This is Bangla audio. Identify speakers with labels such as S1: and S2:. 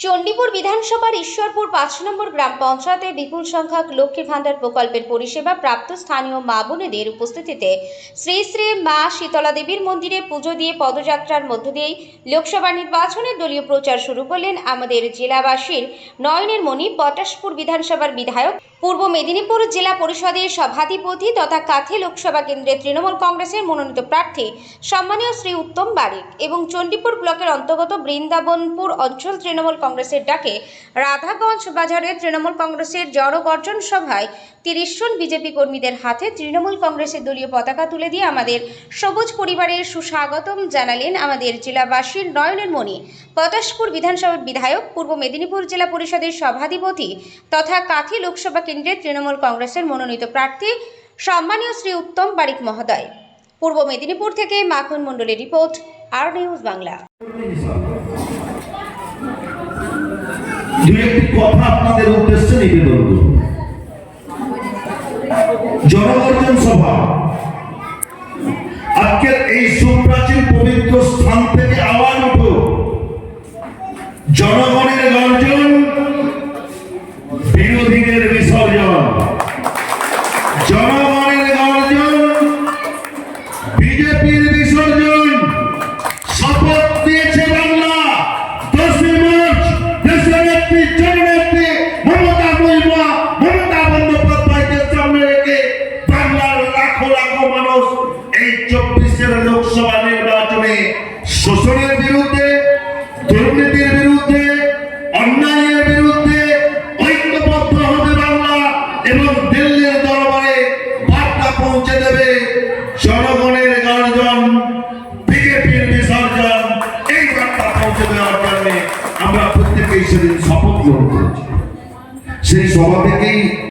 S1: চণ্ডীপুর বিধানসভার ঈশ্বরপুর পাঁচ নম্বর গ্রাম পঞ্চায়েতে বিপুল সংখ্যক লক্ষ্মীর ভাণ্ডার প্রকল্পের পরিষেবা প্রাপ্ত স্থানীয় মা বোনেদের উপস্থিতিতে শ্রী শ্রী মা শীতলা দেবীর মন্দিরে পুজো দিয়ে পদযাত্রার মধ্য দিয়েই লোকসভা নির্বাচনে দলীয় প্রচার শুরু করলেন আমাদের জেলাবাসীর নয়নের মণি, পটাশপুর বিধানসভার বিধায়ক পূর্ব মেদিনীপুর জেলা পরিষদের সভাধিপতি তথা কাথি লোকসভা কেন্দ্রের তৃণমূল কংগ্রেসের মনোনীত প্রার্থী সম্মানীয় শ্রী উত্তম বারিক এবং চণ্ডীপুর ব্লকের অন্তর্গত বৃন্দাবনপুর অঞ্চল তৃণমূল কংগ্রেসের ডাকে রাধাগঞ্জ বাজারে তৃণমূল কংগ্রেসের জড়গর্জন সভায় তিরিশ জন বিজেপি কর্মীদের হাতে তৃণমূল কংগ্রেসের দলীয় পতাকা তুলে দিয়ে আমাদের সবুজ পরিবারের সুস্বাগতম জানালেন আমাদের জেলাবাসীর নয়নের মণি। পটাশপুর বিধানসভার বিধায়ক, পূর্ব মেদিনীপুর জেলা পরিষদের সভাধিপতি তথা কাথি লোকসভা কেন্দ্রের তৃণমূল কংগ্রেসের মনোনীত প্রার্থী সম্মানীয় শ্রী উত্তম বারিক মহোদয়। পূর্ব মেদিনীপুর থেকে মাখন মণ্ডলের রিপোর্ট, আর নিউজ বাংলা।
S2: জনগর্জন সভা। আজকের এই সুপ্রাচীন পবিত্র স্থান থেকে আওয়াজ জনগণের গর্জন বিরোধীদের বিসর্জন জনগণের গর্জন, বিজেপির বিসর্জন, শপথ দিয়েছে বাংলা। দশই মার্চ মমতা মহিমা মমতা বন্দ্যোপাধ্যায়কে সামনে রেখে বাংলার লাখো লাখো মানুষ এই চব্বিশের লোকসভা নির্বাচনে শোষণের বিরুদ্ধে দুর্নীতির করেছি সেই সভা